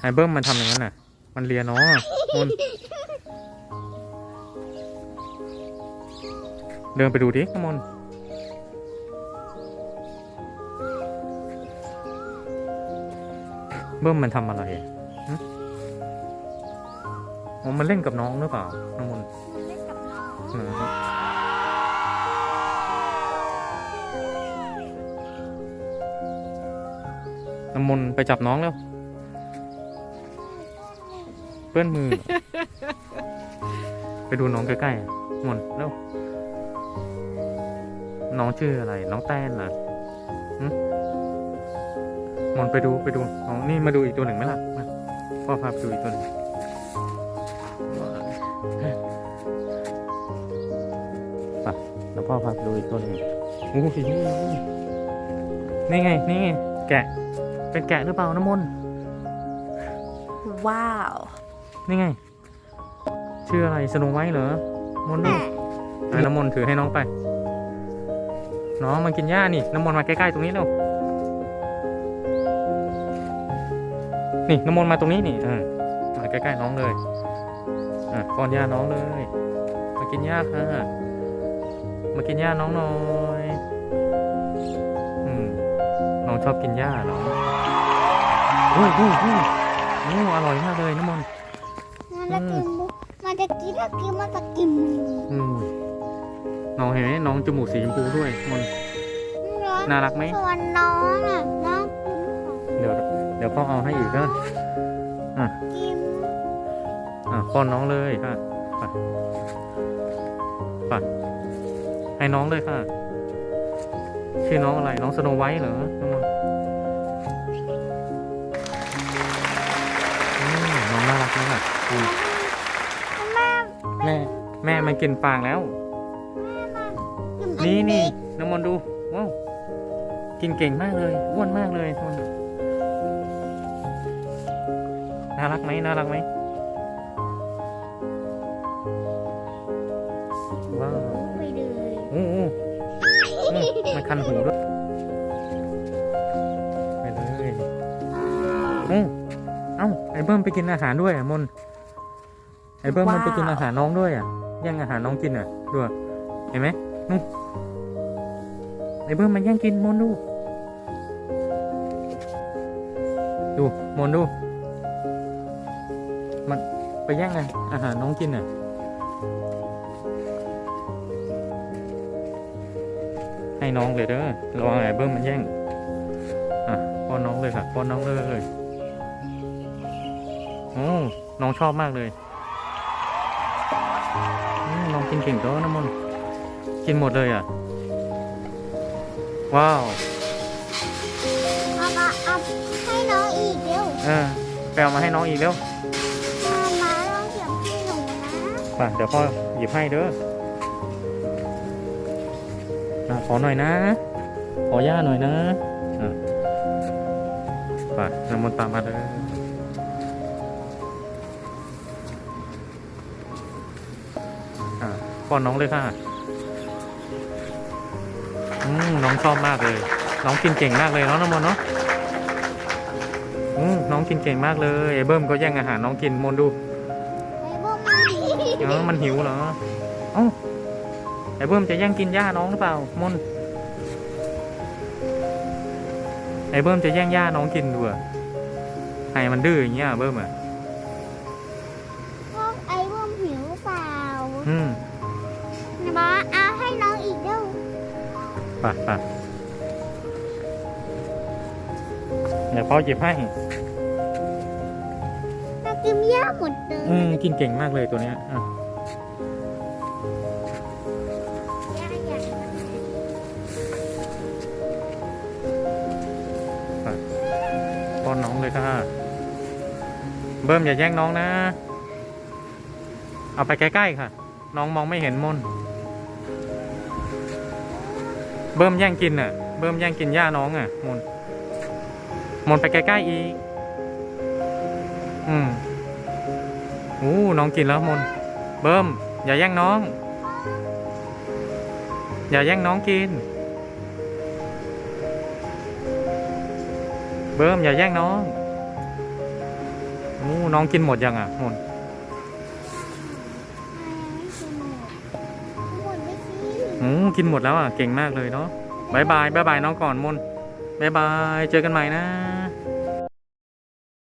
ไอเบิ้มมันทำอย่างนั้นน่ะ มันเลียน้องอะมนเดินไปดูดิน้ำมนต์เบิ้มมันทำอะไรอ๋อมันเล่นกับน้องหรือเปล่า น้ำมนต์มันเล่นกับน้องน้ำมนต์ไปจับน้องแล้ว ปื้อนมือ ไปดูน้องใกล้ๆมนต์แล้วน้องชื่ออะไร น้องแต้นเหรอมนไปดูไปดูน้องนี่มาดูอีกตัวหนึ่งไหมล่ะมาพ่อพาไปดูอีกตัวหนึ่งไปแล้วพ่อพาไปดูอีกตัวหนึ่งโอ้โหนี่ไง นี่ไง แกะ เป็นแกะหรือเปล่าน้ำมนต์ว้าว นี่ไง ชื่ออะไรสโนไวท์เหรอ มนต์ดูอะน้ำมนต์ถือให้น้องไป น้องมันกินหญ้านี่ น้ำมนต์มาใกล้ๆตรงนี้เร็ว นี่น้ำมนต์มาตรงนี้นี่เออมาใกล้ๆน้องเลย อะป้อนหญ้าน้องเลย มากินหญ้าค่ะ มากินหญ้าน้องหน่อย อืม น้องชอบกินหญ้าเหรอโอ้ยโอ้ยโอ้ยโอ้อร่อยมากเลยน้ำมนต์ มันจะกินมุกมันจะกินแล้วกินมันจะกินมืออืมน้องเห็นไหมน้องจมูกสีชมพูด้วยมนน่ารักไหมส่วนน้องอะน้องกินของเดี๋ยวเดี๋ยวพ่อเอาให้อีกก็กินอะป้อนน้องเลยค่ะไปไปให้น้องเลยค่ะ ชื่อน้องอะไรน้องสโนไวท์เหรอน้อง อืมแม่แม่ แม่มันกินฟางแล้วกินอันี่นี่เล็กน้ำมนต์ดู ว้าว กินเก่งมากเลย อ้วนมากเลยทุนน่ารักไหมน่ารักไหมว้าวไปเลยโอ้โหอืมมันคันหูด้วยไปเลยโอ้เอ้าไอ้เบิ้มไปกินอาหารด้วยอะมนต์ไอ้ เบิ้มมันไปกินอาหารน้องด้วยอะแย่งอาหารน้องกินอะดูอะเห็นไหมนู่นไอ้เบิ้มมันแย่งกินมนต์ดู ดูมนต์ดู มันไปแย่งไงอาหารน้องกินอะให้น้องเลยเด้อระวังไอ้เบิ้มมันแย่งอะป้อนน้องเลยค่ะป้อนน้องเลยโอ้น้องชอบมากเลย อืมน้องกินเก่งตัวน้ำมันต์กินหมดเลยอะ ว้าวเอามาเอาให้น้องอีกเร็วเออไปเอามาให้น้องอีกเร็วมามาลองเสียบให้หนูนะไปเดี๋ยวพ่อหยิบให้เด้ออะขอหน่อยนะ ขอย่าหน่อยนะอะไปน้ำมันต์ตามมาเลยอ่ ป้อนน้องเลยค่ะอืมน้องชอบมากเลย น้องกินเก่งมากเลยเนาะน้ำมนต์เนาะอืมน้องกินเก่งมากเลยไอ้เบิ้มก็แย่งอาหารน้องกินมนต์ดูไอ้พวกมันเออมันหิวเหรอเอ้าไอ้เบิ้มจะแย่งกินหญ้าน้องหรือเปล่ามนไอ้เบิ้มจะแย่งหญ้าน้องกินดูอะให้มันดื้ออย่างเงี้ยเบิ้มอะพวกไอ้พวกหิวเปล่า อืม ไปไปเดี๋ยวพ่อหยิบให้ เรากินหญ้าหมดเลยอืมกินเก่งมากเลยตัวเนี้ยอะหญ้าใหญ่มากป้อนน้องเลยค่ะ เบิ้มอย่าแย่งน้องนะ เอาไปใกล้ๆค่ะ น้องมองไม่เห็นมน เบิ้มแย่งกินอะ เบิ้มแย่งกินหญ้าน้องอะมนมนไปใกล้ๆอีก อืมอู้น้องกินแล้วมน เบิ้มอย่าแย่งน้อง อย่าแย่งน้องกิน เบิ้มอย่าแย่งน้องอ้น้องกินหมดยังอะมน โอ้กินหมดแล้วอะ เก่งมากเลยเนาะบายบายบายบายน้องก่อนมนบายบาย เจอกันใหม่นะ